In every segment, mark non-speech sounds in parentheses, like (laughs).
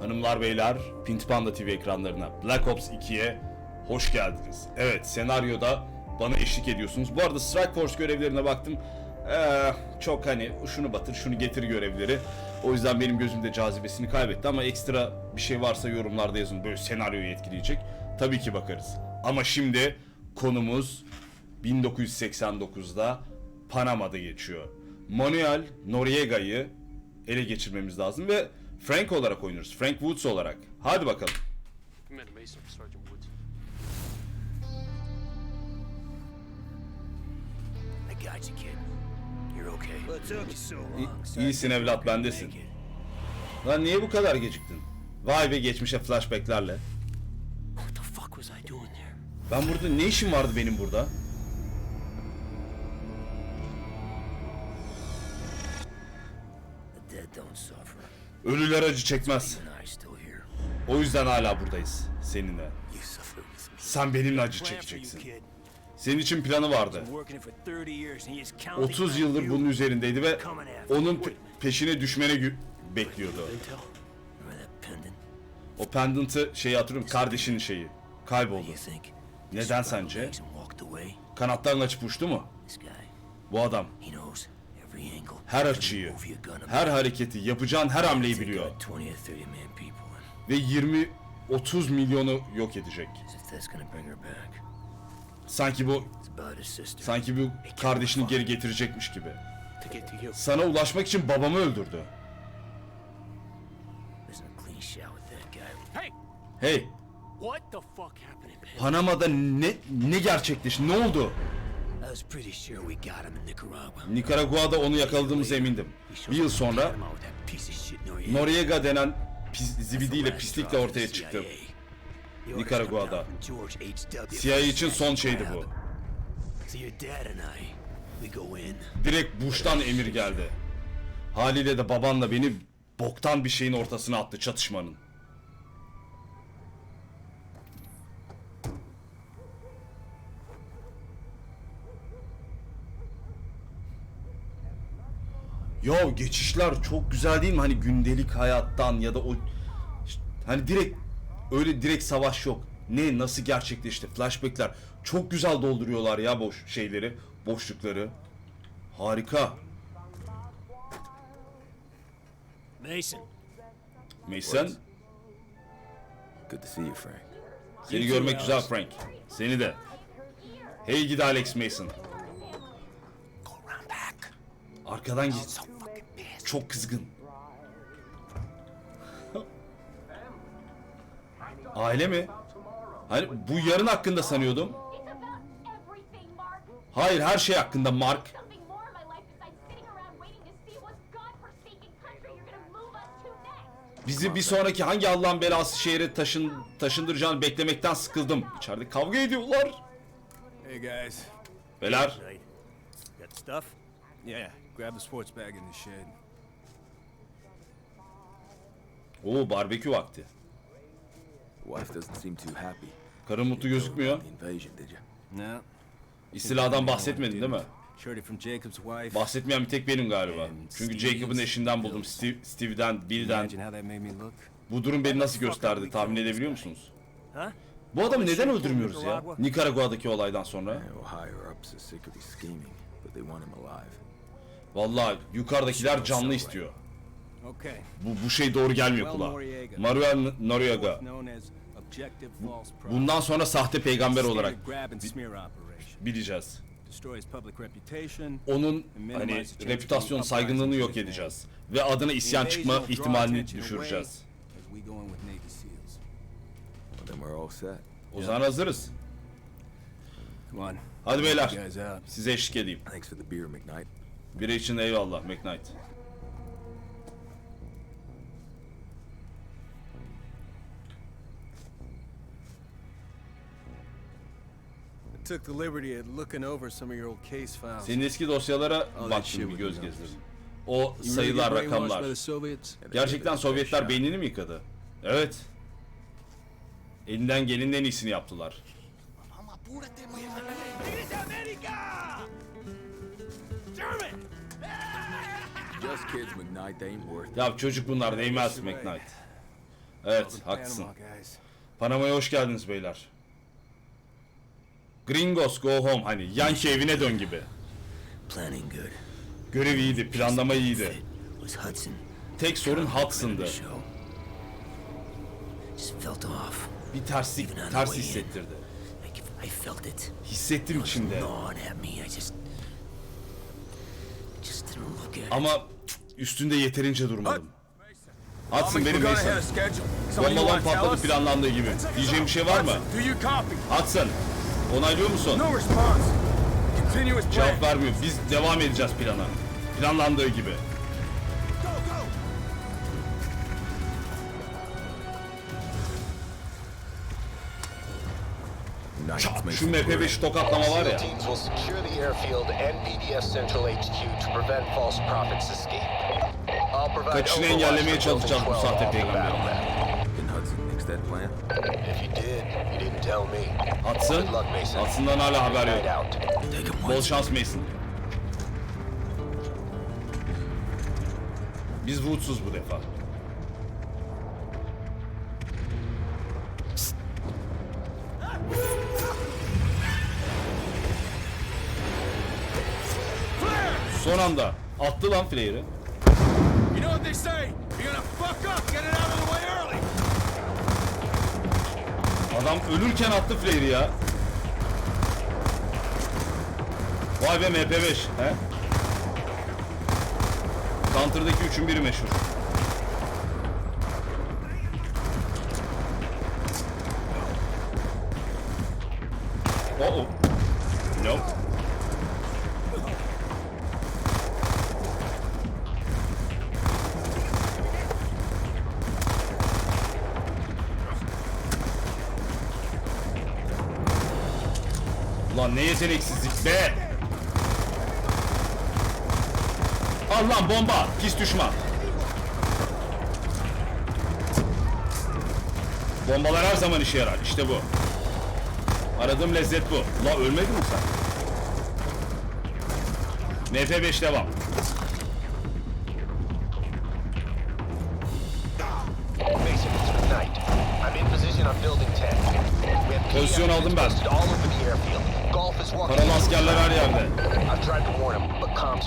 Hanımlar beyler, Pint Panda TV ekranlarına Black Ops 2'ye hoş geldiniz. Evet, senaryoda bana eşlik ediyorsunuz. Bu arada Strike Force görevlerine baktım. Ee, çok hani şunu batır, şunu getir görevleri. O yüzden benim gözümde cazibesini kaybetti ama ekstra bir şey varsa yorumlarda yazın. Böyle senaryoyu etkileyecek. Tabii ki bakarız. Ama şimdi konumuz 1989'da Panama'da geçiyor. Manuel Noriega'yı ele geçirmemiz lazım ve Frank olarak oynuyoruz. Frank Woods olarak. Hadi bakalım. I iyisin evlat, bendesin. Lan niye bu kadar geciktin? Vay be geçmişe flashbacklerle. Ben burada ne işim vardı benim burada? Ölüler acı çekmez. O yüzden hala buradayız seninle. Sen benimle acı çekeceksin. Senin için planı vardı. Working it for 30 years and he's counting 30 on yıldır bunun üzerindeydi ve onun peşine düşmene bekliyordu. O pendant'ı şeyi hatırlıyorum kardeşinin şeyi. Kayboldu. Neden sence? Kanatlarını açıp uçtu mu? Bu adam he knows every angle. Her açıyı, her hareketi, yapacağın her hamleyi biliyor. out 20 or 30 man people and Ve 20-30 milyonu yok edecek. Sanki bu sanki bu kardeşini geri getirecekmiş gibi. Sana ulaşmak için babamı öldürdü. Hey! Hey, What the fuck happened in Panama? Panama'da ne ne gerçekleşti? Ne oldu? I was pretty sure we got him in Nicaragua. Nikaragua'da onu yakaladığımıza emindim. Bir yıl sonra Noriega. Denen pis, zibidiyle pislikle ortaya çıktı. Nikaragua'da. CIA için son şeydi bu. Direkt Bush'tan emir geldi. Haliyle de babanla beni boktan bir şeyin ortasına attı çatışmanın. Ya geçişler çok güzel değil mi? Hani gündelik hayattan ya da o hani direkt öyle direkt savaş yok. Ne nasıl gerçekleşti? Flashbackler çok güzel dolduruyorlar ya boş şeyleri, boşlukları. Harika. Mason. Mason, Good to see you, Frank. seni görmek güzel Frank. Seni de. Hey gidi Alex Mason. Go around back. Arkadan git. Çok kızgın. Aile mi? Hani bu yarın hakkında sanıyordum. Hayır her şey hakkında Mark. Bizi bir sonraki hangi Allah'ın belası şehre taşın, taşındıracağını beklemekten sıkıldım. İçeride kavga ediyorlar. Hey, guys. Right. Got stuff? Yeah, grab the sports bag in the shed. Oo barbekü vakti. Wife doesn't seem too happy. Karın mutlu gözükmüyor. The invasion, did you? No. İstiladan bahsetmedin değil mi? Bahsetmeyen bir tek benim galiba. Çünkü Jacob'ın eşinden buldum. Steve, Steve'den, Bill'den. Bu durum beni nasıl gösterdi tahmin edebiliyor musunuz? Bu adamı neden öldürmüyoruz ya? Nikaragua'daki olaydan sonra. Vallahi yukarıdakiler canlı istiyor. Okay. Bu, bu şey doğru gelmiyor kulağa. Manuel Noriega. Prophet. Bundan sonra sahte peygamber olarak operation. bileceğiz. Onun hani reputasyon saygınlığını yok edeceğiz. Ve adına isyan çıkma ihtimalini düşüreceğiz. O zaman hazırız. Hadi beyler. Size eşlik edeyim. Biri için eyvallah McKnight. Took the liberty of looking over some of your old case files. Senin eski dosyalara that baktım bir with göz the numbers. gezdirdim. O You really sayılar, rakamlar. by the Soviets? Gerçekten Sovyetler beynini mi yıkadı? Evet. Elinden gelenin en iyisini yaptılar. Just kids, McKnight. They ain't worth it. Ya çocuk bunlar değmez McKnight. Evet haklısın. Panama'ya hoş geldiniz beyler. Gringos go home hani Yankee evine dön gibi. Planning good. Görev iyiydi, planlama iyiydi. Tek sorun Hudson'dı. Bir terslik, ters hissettirdi. Hissettim içimde. Ama üstünde yeterince durmadım. Hudson benim to tell patladı planlandığı gibi. Diyeceğim bir şey var mı? Hudson, onaylıyor musun? Cevap vermiyor. Biz devam edeceğiz plana. Planlandığı gibi. Çat. Şu MP5 tokatlama var ya. SEAL teams will secure the airfield Mason. Hudson'dan hala haber yok. out. Take him Bol şans Mason. Biz Woods'uz bu defa. Son anda attı lan flare'ı. You know what they say? You're gonna fuck up. Get it out of the Adam ölürken attı flare'ı ya. Vay be MP5 he? Counter'daki üçün biri meşhur. Oh oh. Nope. Lan ne yeteneksizlik be! Al lan bomba! Pis düşman! Bombalar her zaman işe yarar. İşte bu. Aradığım lezzet bu. La ölmedin mi sen? MP5 devam.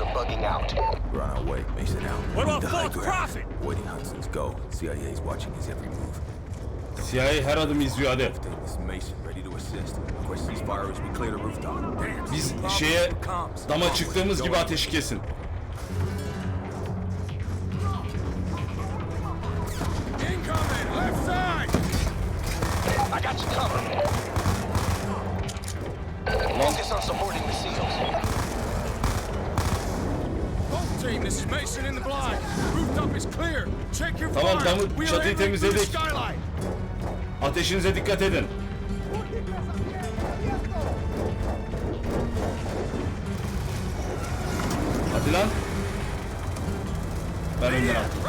Are bugging out. We're on our way. Mason out. What about false prophet? Waiting Hudson's go. CIA's watching his every move. CIA her adım izliyor hadi. This is Mason, ready to assist. Request ceasefire as we clear the rooftop. Biz şeye dama çıktığımız gibi ateşi kesin. Incoming. Left side. I got you covered. Focus on supporting the SEALs. Both team, this is Mason in the blind. Rooftop is clear. Check your Tamam, tamam, çatıyı temizledik. Ateşinize dikkat edin. Hadi lan. Ben önden attım.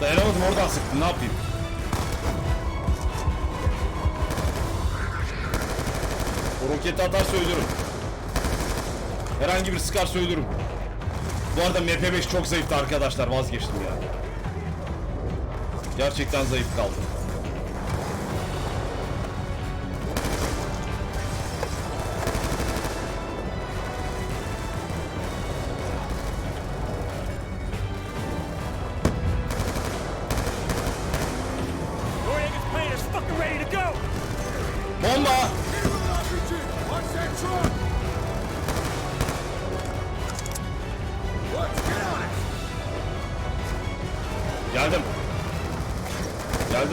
Dayanamadım oradan sıktım ne yapayım? O roketi atarsa ölürüm. Herhangi bir sıkarsa ölürüm. Bu arada MP5 çok zayıftı arkadaşlar vazgeçtim ya. Gerçekten zayıf kaldı.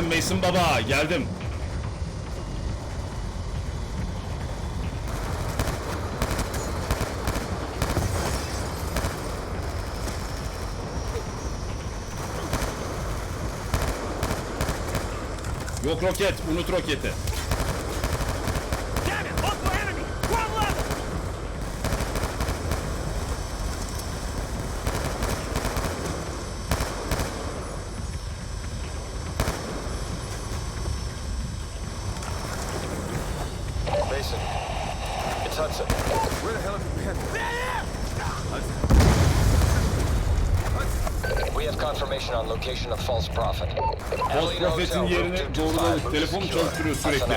Geldim Mason baba, geldim. Yok roket, unut roketi. Damn it, local enemy. Ground level. It's Hudson. Where the hell have you been? We have confirmation on location of false prophet. Post Prophet'in yerini doğruladık. Telefonu çalıştırıyor sürekli.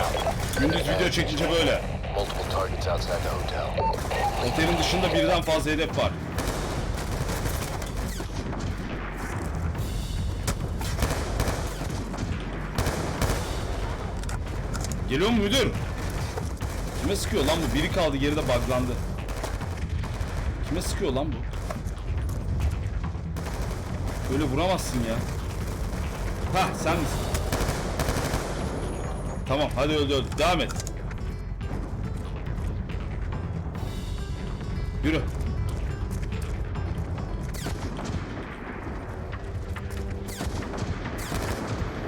Gündüz video çekince böyle. Multiple targets outside the hotel. Otelin dışında birden fazla hedef var. Geliyor mu müdür? Kime sıkıyor lan bu? Biri kaldı geride buglandı. Kime sıkıyor lan bu? Böyle vuramazsın ya. Hah sen misin? Tamam hadi öldü öldü. Devam et. Yürü.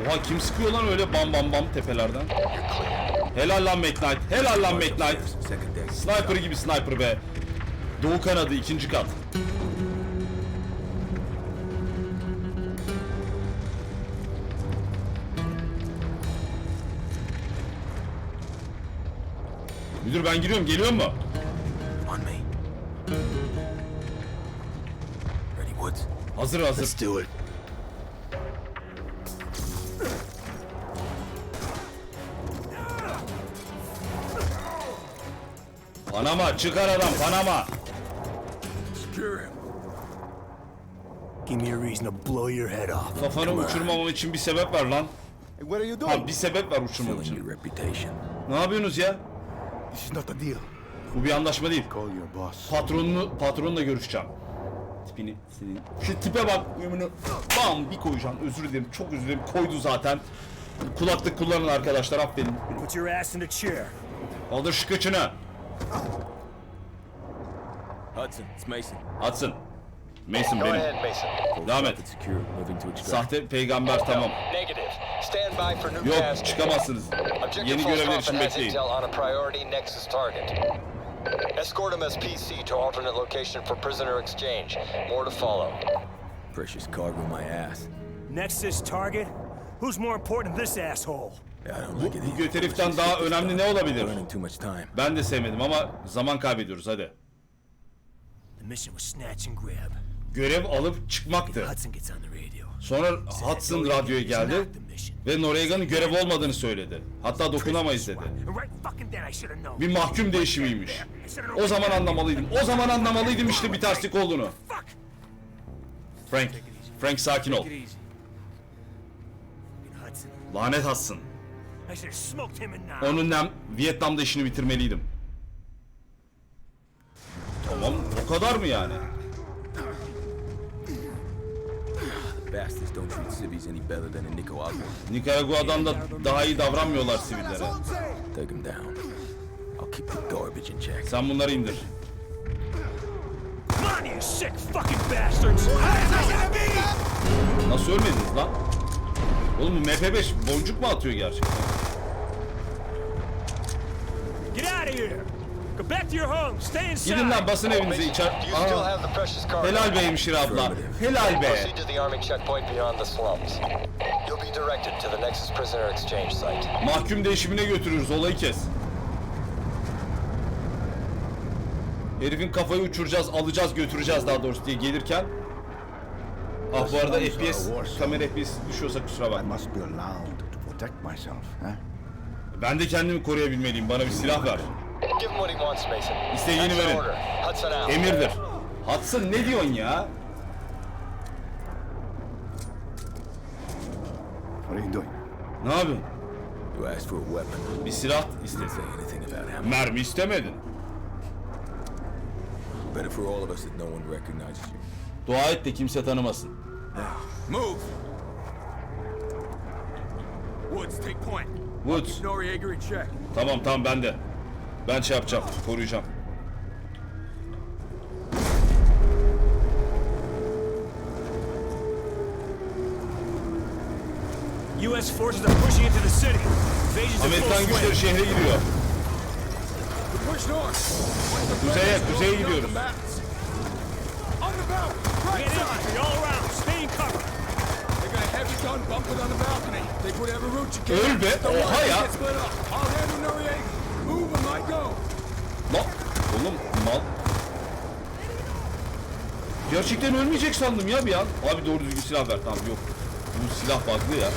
Oha kim sıkıyor lan öyle bam bam bam tepelerden? Helal lan McKnight. Helal lan McKnight. Sniper gibi sniper be. Doğu kanadı ikinci kat. Müdür ben giriyorum geliyor mu? On me. Ready, Woods? Hazır hazır. Let's do it. Panama çıkar adam Panama. Secure him. Give me a reason to blow your head off. Kafanı uçurmamam için bir sebep ver lan. What are you Ha bir sebep ver uçurmam your için. reputation. Ne yapıyorsunuz ya? This is not a deal. Bu bir anlaşma değil. Call your boss. Patronunu, patronla görüşeceğim. Tipini, senin. Şu tipe bak, uyumunu bam bir koyacağım. Özür dilerim, çok özür dilerim. Koydu zaten. Kulaklık kullanın arkadaşlar, aferin. Put your ass in a chair. Kaldır şu kıçını. Hudson, it's Mason. Atsın. Mason Go benim. ahead, Mason. Devam et. It's secure. Moving to extract. Sahte peygamber tamam. Negative. Stand by for new Yok task. çıkamazsınız. Objective Yeni görevler için bekleyin. intel on a priority Nexus target. Escort him as PC to alternate location for prisoner exchange. More to follow. Precious cargo my ass. Nexus target? Who's more important than this asshole? Yeah, I don't like it Bu either. göt heriften daha önemli ne olabilir? Running too much time. Ben de sevmedim ama zaman kaybediyoruz hadi. The mission was snatch and grab. Görev alıp çıkmaktı. Sonra Hudson radyoya geldi ve Noriegan'ın görev olmadığını söyledi. Hatta dokunamayız dedi. Bir mahkum değişimiymiş. O zaman anlamalıydım. O zaman anlamalıydım işte bir terslik olduğunu. Frank, Frank sakin ol. Lanet Hudson. Onun nem Vietnam'da işini bitirmeliydim. Tamam, o kadar mı yani? Bastards don't treat civvies any better than in Nicaragua. Nikaragua'dan da daha iyi davranmıyorlar sivillere. Take them down. I'll keep the garbage in check. Sen bunları indir. Come on, you sick fucking bastards! Nasıl ölmediniz lan? Oğlum bu MP5 boncuk mu atıyor gerçekten? Get out of here! Back to your home. Stay inside. Gidin lan basın evinize içer. do you still Aa, have the precious cargo? helal be hemşire abla. Helal be. Proceed to the army checkpoint beyond the slums. You'll be directed to the Nexus prisoner exchange site. Mahkum değişimine götürüyoruz olayı kes. Herifin kafayı uçuracağız, alacağız, götüreceğiz daha doğrusu diye gelirken. Ah bu arada FPS, kamera FPS düşüyorsa kusura I bakma. must be allowed to protect myself, huh? Ben de kendimi koruyabilmeliyim. Bana bir silah ver. Give him what he wants, Mason. İstediğini That's verin. order. Hudson out. Emirdir. Hudson ne diyorsun ya? What are you doing? Ne yapıyorsun? You asked for a weapon. Bir silah istedin. say anything about ammo. Mermi istemedin. Better for all of us that no one recognizes you. Dua et de kimse tanımasın. Move! Woods, take point. Woods. Noriega in check. Tamam tamam ben de. Ben şey yapacağım. Koruyacağım. U.S. forces are pushing into the city. Amerikan güçleri şehre giriyor. Push north! Kuzeye, kuzeye gidiyoruz. Öl be, oha ya. Lan mal. Gerçekten ölmeyecek sandım ya bir an. Abi doğru düzgün silah ver. Tamam yok. Bu silah bug'lı ya.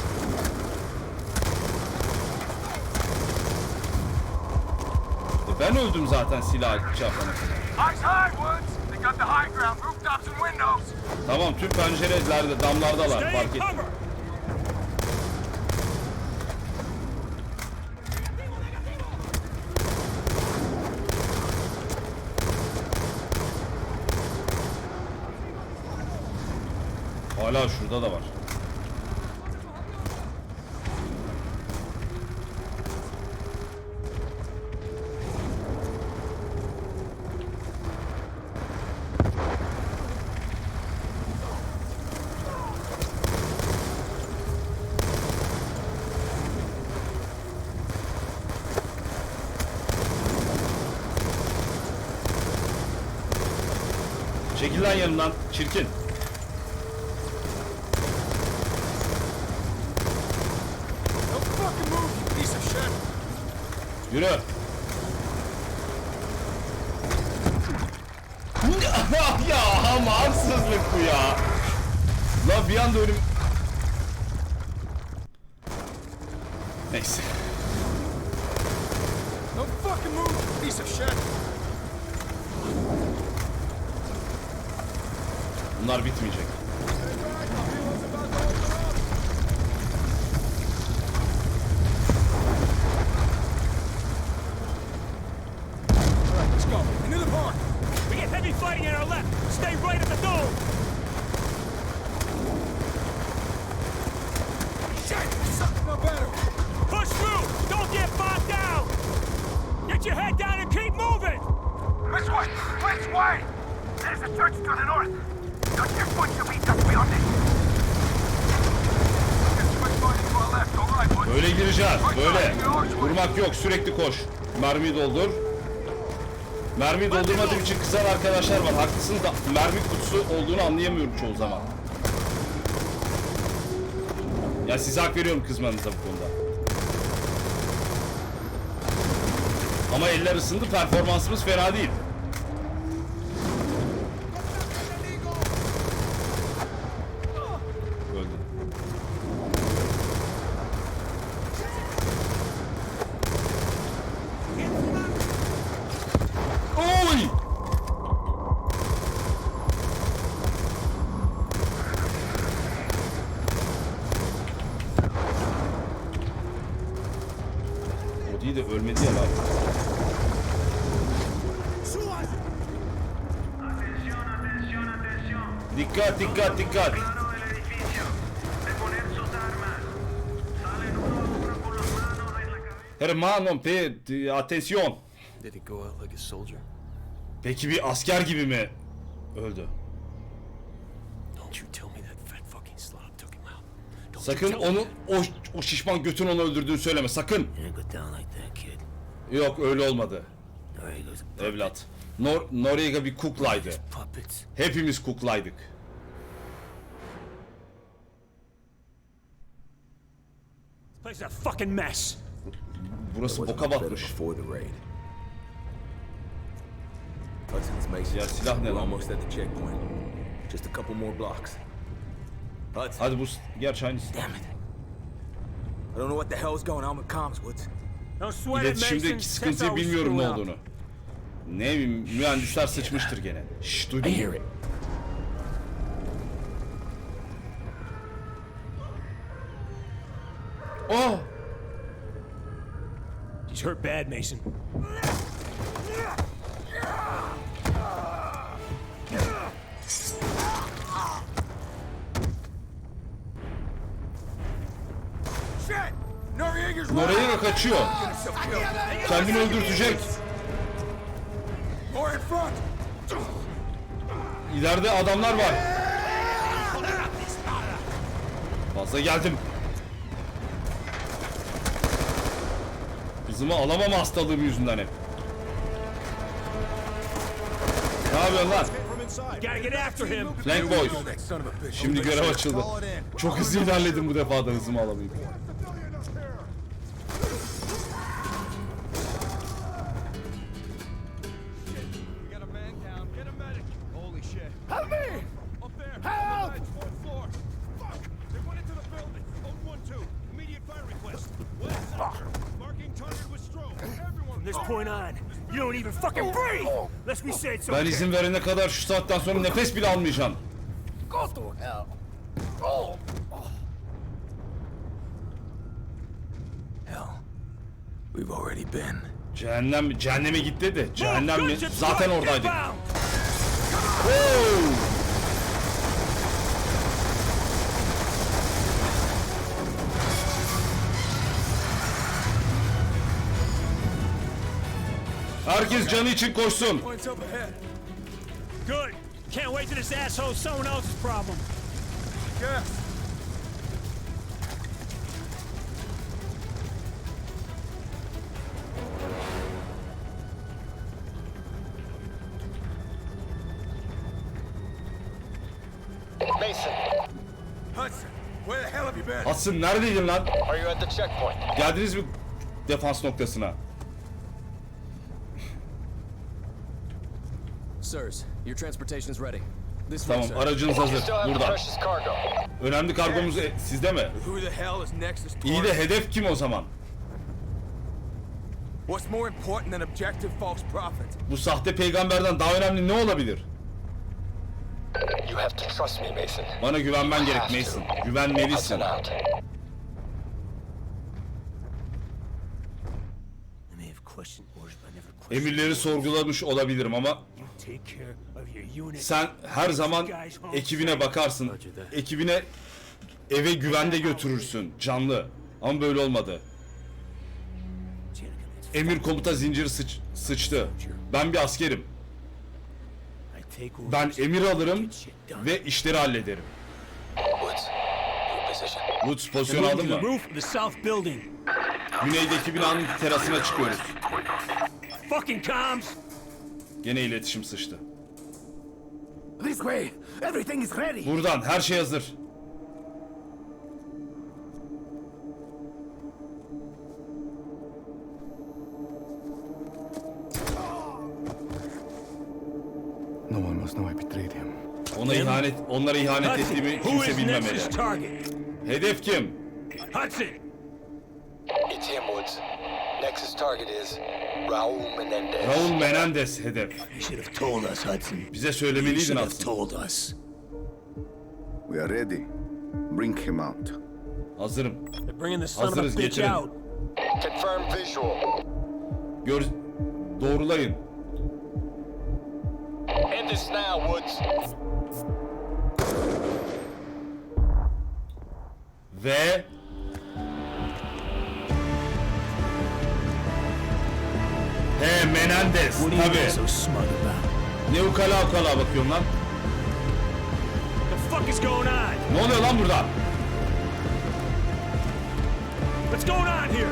E ben öldüm zaten silah çarpana kadar. Tamam tüm pencerelerde damlardalar fark ettim. Hala şurada da var. Çekil lan yanımdan çirkin. Don't fucking move, you piece of shit! Yürü. ya ama haksızlık bu ya. La bir anda ölüm... Neyse. Don't fucking move, piece of shit! Bunlar bitmeyecek. Yok. Sürekli koş. Mermiyi doldur. Mermiyi doldurmadığım için kızan arkadaşlar var. Haklısınız da mermi kutusu olduğunu anlayamıyorum çoğu zaman. Ya size hak veriyorum kızmanıza bu konuda. Ama eller ısındı. Performansımız fena değil. Öldü. Oy! O değil de ölmedi ya lan. Dikkat dikkat dikkat. Hermano, te, te, atención. Did he go out like a soldier? Peki bir asker gibi mi öldü? Don't you tell me that fat fucking slob took him out. Don't you Sakın tell me onu that. o, o şişman götün onu öldürdüğünü söyleme sakın. You didn't go down like that, kid. Yok öyle olmadı Noriega's a puppet. evlat. Nor Noriega bir kuklaydı. Puppets. Hepimiz kuklaydık. This place is a fucking mess. Burası boka batmış. Ya silah ne lan? Just a couple more blocks. Hudson. Hadi bu gerçi aynısı. Damn it. I don't know what the hell's going on with comms, Woods. Don't sweat it, Mason. İletişimdeki sıkıntıyı bilmiyorum ne olduğunu. Ne bileyim mühendisler sıçmıştır gene. Şşş duydun mu? Oh! He's hurt bad, Mason. Noriega kaçıyor. Kendini öldürtecek. İleride adamlar var. Fazla geldim. Kızımı alamama hastalığım yüzünden hep. Ne yapıyorsun lan? Flank boys. Şimdi görev açıldı. Çok hızlı ilerledim bu defa da hızımı alamayıp. Ben izin verene kadar şu saatten sonra nefes bile to hell. We've already been. Cehennem? Cehenneme git dedi. Cehennem mi? Zaten oradaydık. Inbound. Herkes canı için koşsun. Good. Can't wait till this asshole's someone else's problem. Gas. Mason, Hudson, where the hell have you been? Hatsın neredeydin lan? are you at the checkpoint? Geldiniz mi defans noktasına? Sirs, your transportation is ready. This Tamam aracınız hazır. Burada. precious cargo. Önemli kargomuz e, sizde mi? Who the hell is Nexus İyi de hedef kim o zaman? What's more important than objective false prophet? Bu sahte peygamberden daha önemli ne olabilir? You have to trust me, Mason. Bana güvenmen gerek Mason. Güvenmelisin. Out. Emirleri sorgulamış olabilirim ama sen her zaman ekibine bakarsın. Ekibine eve güvende götürürsün canlı. Ama böyle olmadı. Emir komuta zinciri sıç- sıçtı. Ben bir askerim. Ben emir alırım ve işleri hallederim. Woods, pozisyon aldın mı? Güneydeki binanın terasına çıkıyoruz. Fucking comms! Gene iletişim sıçtı. This way. Everything is ready. Buradan her şey hazır. No one must know I betrayed him. Ona ihanet, onlara ihanet ettiğimi kimse bilmemeli. Hedef kim? Hudson! It's him, Woods. Nexus target is Raul Menendez. Raul Menendez hedef. You should have told us, Hudson. Bize You söylemeliydin should have aslında. told us. We are ready. Bring him out. Hazırım. They're bringing the son of a Hazırız, bitch getirin. out. Confirm visual. Gör doğrulayın. End this now, Woods. Ve He Menendez What are you tabi. being so smug about? Ne ukala ukala bakıyorsun lan? The fuck is going on? Ne oluyor lan burada? What's going on here?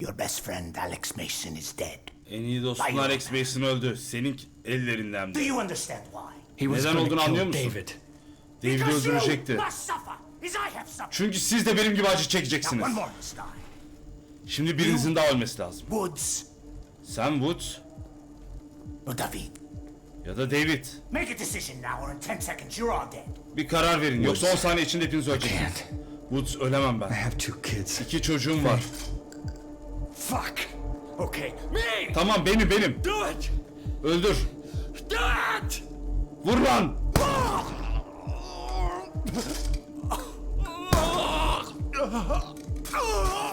Your best friend Alex Mason is dead. En iyi dostun Alex Mason öldü. Senin ellerinden. Do you understand why? He was Neden gonna olduğunu kill anlıyor musun? David. David'i Because you öldürecekti. must suffer, as I have suffered. Çünkü siz de benim gibi acı Now çekeceksiniz. one more must die. Şimdi birinizin daha ölmesi lazım. Woods Sen Woods or David. ya da David. Make a decision now, or in 10 seconds you're all dead. Bir karar verin. Yoksa 10 saniye içinde hepiniz öleceksiniz. Woods ölemem ben. have two kids. İki çocuğum var. Fuck. Okay, me. Tamam benim benim. Do it. Öldür. Do it. Vur lan. (laughs) (laughs)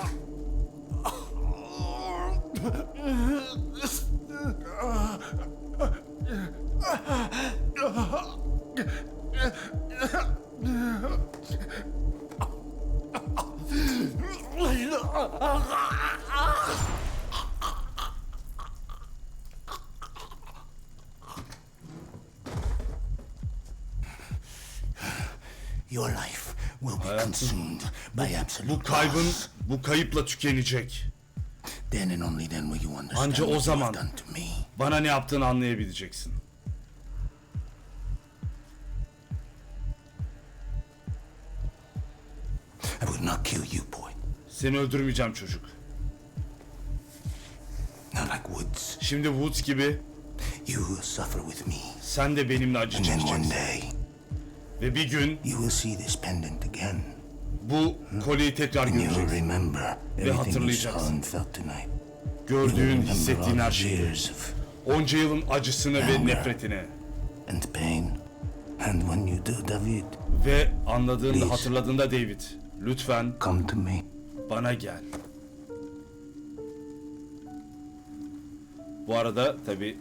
Your life will be consumed by absolute Bu kaybın loss. bu kayıpla tükenecek. Then and only then will you understand Anca o what you zaman have done to me. bana ne yaptığını anlayabileceksin. I will not kill you, boy. Seni öldürmeyeceğim çocuk. Not like Woods. Şimdi Woods gibi You will suffer with me. sen de benimle acı And then one çekeceksin. day, Ve bir gün you will see this pendant again. bu kolyeyi tekrar And göreceksin. remember everything you saw hatırlayacaksın. and felt tonight. You will Gördüğün, remember hissettiğin her şeyi. years of Onca yılın acısını ve Anger. nefretini. and pain. And when you do, David, Ve anladığında, Please. hatırladığında David, lütfen come to me. bana gel. Bu arada tabi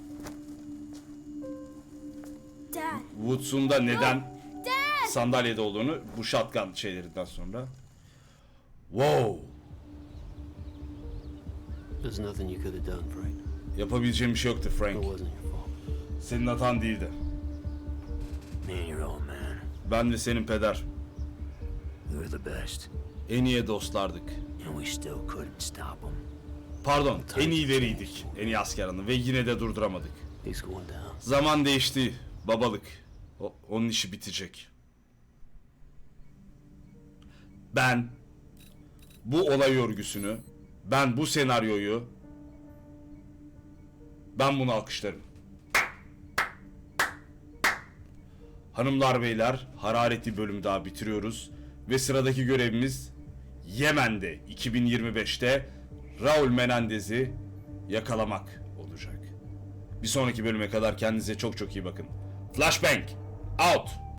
Dad. Woods'un da neden Dad! sandalyede olduğunu bu shotgun şeylerinden sonra. Wow! There's nothing you could have done, Frank. Yapabileceğim bir şey yoktu It Frank. wasn't your fault. Senin hatan değildi. Me and your old man. Ben de senin peder. We were the best. En iyi dostlardık. And we still couldn't stop him. Pardon, en iyileriydik. En iyi asker hanım ve yine de durduramadık. He's going down. Zaman değişti. Babalık. O- onun işi bitecek. Ben bu olay örgüsünü, ben bu senaryoyu ben bunu alkışlarım. Hanımlar beyler, hararetli bölüm daha bitiriyoruz ve sıradaki görevimiz Yemen'de 2025'te Raul Menendez'i yakalamak olacak. Bir sonraki bölüme kadar kendinize çok çok iyi bakın. Flashbang out.